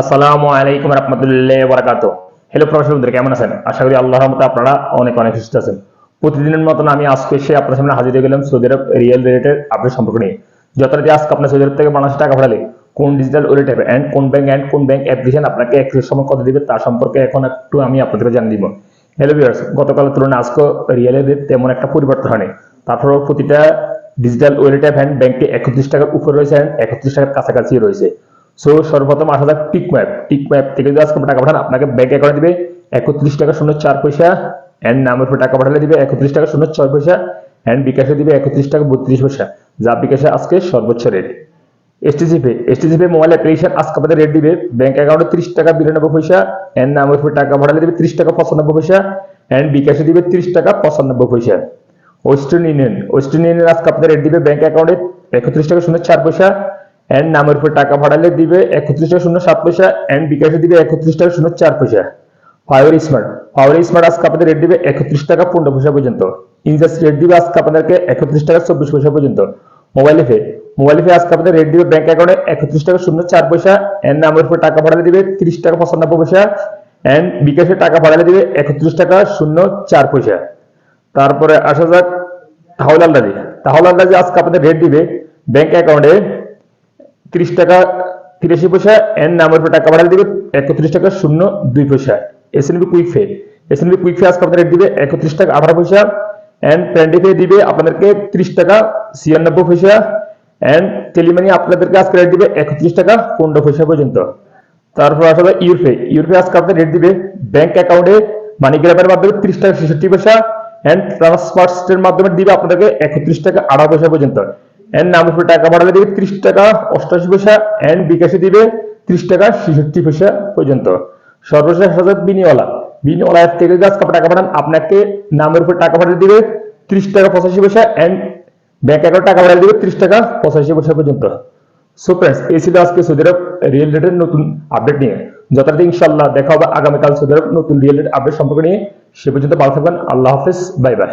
আসসালামু আলাইকুম রহমতুল্লাহ বরাকাত hello professor বন্ধুরা, কেমন আছেন? আশা করি আল্লাহর রহমতে আপনারা অনেক অনেক সুস্থ আছেন। প্রতিদিনের মতন আমি আজকে এসে আপনার সামনে হাজির হয়ে গেলাম সৌদি আরব রিয়েল রেটের আপডেট সম্পর্ক নিয়ে। যথারীতি আজকে আপনার সৌদি আরব থেকে বাংলাদেশে টাকা পাঠালে কোন ডিজিটাল ওয়ালেট অ্যাপ অ্যান্ড কোন ব্যাংক অ্যান্ড কোন ব্যাংক অ্যাপ্লিকেশন আপনাকে একটু সময় কত দিবে তার সম্পর্কে এখন একটু আমি আপনাদেরকে জানিয়ে দিব। হ্যালো ভিউয়ার্স গতকালের তুলনায় আজকে রিয়েলের রেট তেমন একটা পরিবর্তন হয়নি। তারপরেও প্রতিটা ডিজিটাল ওয়ালেট অ্যাপ অ্যান্ড ব্যাংকে একত্রিশ টাকার উপরে রয়েছে অ্যান্ড একত্রিশ টাকার কাছাকাছি রয়েছে। সো সর্বপ্রথম আসা যাক টিক ম্যাপ। টিক ম্যাপ থেকে যদি আজকে টাকা পাঠান, আপনাকে ব্যাংক অ্যাকাউন্টে দিবে একত্রিশ টাকা শূন্য চার পয়সা অ্যান্ড নামের উপর টাকা পাঠালে দিবে একত্রিশ টাকা শূন্য ছয় পয়সা অ্যান্ড বিকাশে দিবে একত্রিশ টাকা বত্রিশ পয়সা। যা বিকাশে আজকে সর্বোচ্চ রেট এসটিসিপে এসটিসিপে মোবাইল অ্যাপ্লিকেশন আজকে আপনাদের রেট দিবে। ব্যাংক অ্যাকাউন্টে ত্রিশ টাকা বিরানব্বই পয়সা অ্যান্ড নামের উপর টাকা পাঠালে দিবে ত্রিশ টাকা পঁচানব্বই পয়সা অ্যান্ড বিকাশে দিবে ত্রিশ টাকা পঁচানব্বই পয়সা। ওয়েস্টার্ন ইউনিয়ন ওয়েস্টার্ন ইউনিয়ন আজকে আপনাদের রেট দিবে ব্যাংক অ্যাকাউন্টে একত্রিশ টাকা শূন্য চার পয়সা অ্যান্ড নামের উপর টাকা ভাড়ালে দিবে একত্রিশ টাকা শূন্য সাত পয়সা অ্যান্ড বিকাশে দিবে একত্রিশ টাকা শূন্য চার পয়সা। পাওয়ার স্মার্ট পাওয়ার স্মার্ট আজকে আপনাদের রেট দিবে একত্রিশ টাকা পনেরো পয়সা পর্যন্ত। ইনজাস রেট দিবে আজকে আপনাদেরকে একত্রিশ টাকা চব্বিশ পয়সা পর্যন্ত। মোবাইল ফে মোবাইল ফে আজকে আপনাদের রেট দিবে ব্যাংক অ্যাকাউন্টে একত্রিশ টাকা শূন্য চার পয়সা। অ্যান্ড নামের উপর টাকা ভাড়ালে দিবে তিরিশ টাকা পঁচানব্বই পয়সা। অ্যান্ড বিকাশে টাকা ভাড়ালে দিবে একত্রিশ টাকা শূন্য চার পয়সা। তারপরে আসা যাক তাহলে আন্দাজি তাহলে আন্দাজি আজকে আপনাদের রেট দিবে ব্যাংক অ্যাকাউন্টে তিরিশ টাকা তিরাশি পয়সা এন নামের উপর টাকা বাড়ালে দিবে একত্রিশ টাকা শূন্য দুই পয়সা। SNB quick pay SNB quick pay আজকে আপনাদের রেট দিবে একত্রিশ টাকা আঠারো পয়সা। এন্ড প্যান্ডি ফে দিবে আপনাদেরকে ত্রিশ টাকা ছিয়ানব্বই পয়সা। এন্ড টেলিমানি আপনাদেরকে আজকে রেট দিবে একত্রিশ টাকা পনেরো পয়সা পর্যন্ত। তারপর আসলে ইউরপে ইউরপে আজকে আপনাদের রেট দিবে ব্যাংক অ্যাকাউন্টে মানি গ্রামের মাধ্যমে ত্রিশ টাকা ছেষট্টি পয়সা। এন্ড ট্রান্সফার্সের মাধ্যমে দিবে আপনাদেরকে একত্রিশ টাকা আড়াই পয়সা পর্যন্ত। এন্ড নামের টাকা বাড়ালে দিবে ত্রিশ টাকা, অষ্টাশি পয়সা এন্ড বিকাশে দিবে ত্রিশ টাকা, ছেষট্টি পয়সা পর্যন্ত। সর্বশেষ হাজার বিনিওয়ালা বিনিওয়ালা অ্যাপ থেকে গাছ টাকা পাঠান আপনাকে নামের উপর টাকা পাঠিয়ে দিবে ত্রিশ টাকা, পঁচাশি পয়সা এন্ড ব্যাংক অ্যাকাউন্ট টাকা বাড়ালে দিবে ত্রিশ টাকা, পঁচাশি পয়সা পর্যন্ত। সো ফ্রেন্ডস এই ছিল আজকে সৌদি আরব রিয়েল রেটের নতুন আপডেট নিয়ে। যথারীতি ইনশাল্লাহ দেখা হবে আগামীকাল সৌদি আরব নতুন রিয়েল রেট আপডেট সম্পর্কে নিয়ে। সে পর্যন্ত ভালো থাকবেন, আল্লাহ হাফেজ, বাই বাই।